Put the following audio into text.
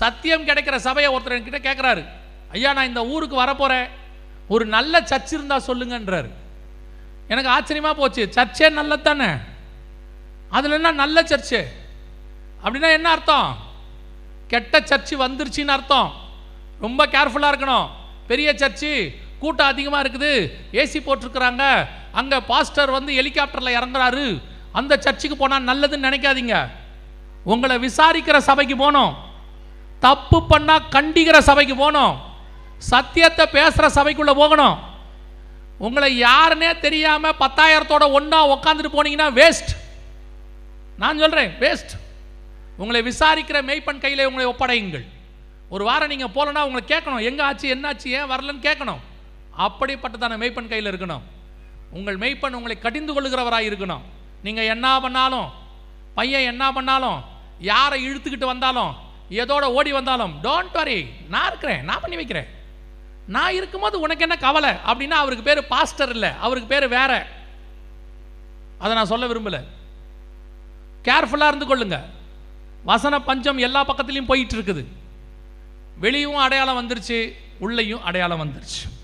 சத்தியம் கிடைக்கிற சபையை ஒருத்தர் என்கிட்ட கேட்குறாரு ஐயா நான் இந்த ஊருக்கு வரப்போகிறேன் ஒரு நல்ல சர்ச் இருந்தால் சொல்லுங்கன்றாரு. எனக்கு ஆச்சரியமாக போச்சு. சர்ச்சே நல்லது தானே அதில் என்ன நல்ல சர்ச்சு? அப்படின்னா என்ன அர்த்தம்? கெட்ட சர்ச்சு வந்துருச்சுன்னு அர்த்தம். ரொம்ப கேர்ஃபுல்லாக இருக்கணும். பெரிய சர்ச்சு கூட்டம் அதிகமாக இருக்குது. ஏசி போட்டிருக்கிறாங்க. அங்கே பாஸ்டர் வந்து ஹெலிகாப்டரில் இறங்குறாரு. அந்த சர்ச்சுக்கு போனால் நல்லதுன்னு நினைக்காதீங்க. உங்களை விசாரிக்கிற சபைக்கு போனோம் தப்பு பண்ணால் கண்டிக்கிற சபைக்கு போகணும். சத்தியத்தை பேசுகிற சபைக்குள்ளே போகணும். உங்களை யாருன்னே தெரியாமல் பத்தாயிரத்தோட ஒன்றா உக்காந்துட்டு போனீங்கன்னா வேஸ்ட் நான் சொல்கிறேன் வேஸ்ட் உங்களை விசாரிக்கிற மெய்ப்பன் கையில் உங்களை ஒப்படையுங்கள். ஒரு வாரம் நீங்கள் போகலன்னா உங்களை கேட்கணும் எங்கே ஆச்சு என்னாச்சு ஏன் வரலன்னு கேட்கணும். அப்படிப்பட்டதான மெய்ப்பன் கையில் இருக்கணும். உங்கள் மெய்ப்பன் உங்களை கடிந்து கொள்ளுகிறவராக இருக்கணும். நீங்கள் என்ன பண்ணாலும் பையன் என்ன பண்ணாலும் யாரை இழுத்துக்கிட்டு வந்தாலும் எதோட ஓடி வந்தாலும் டோன்ட் வரி நான் இருக்கிறேன் நான் பண்ணி வைக்கிறேன். நான் இருக்கும்போது உனக்கு என்ன கவலை? அப்படின்னா அவருக்கு பேர் பாஸ்டர் இல்லை அவருக்கு பேர் வேற. அதை நான் சொல்ல விரும்பலை. கேர்ஃபுல்லாக இருந்து கொள்ளுங்க. வசன பஞ்சம் எல்லா பக்கத்துலேயும் போயிட்டு இருக்குது. வெளியும் அடையாளம் வந்துருச்சு உள்ளேயும் அடையாளம் வந்துருச்சு.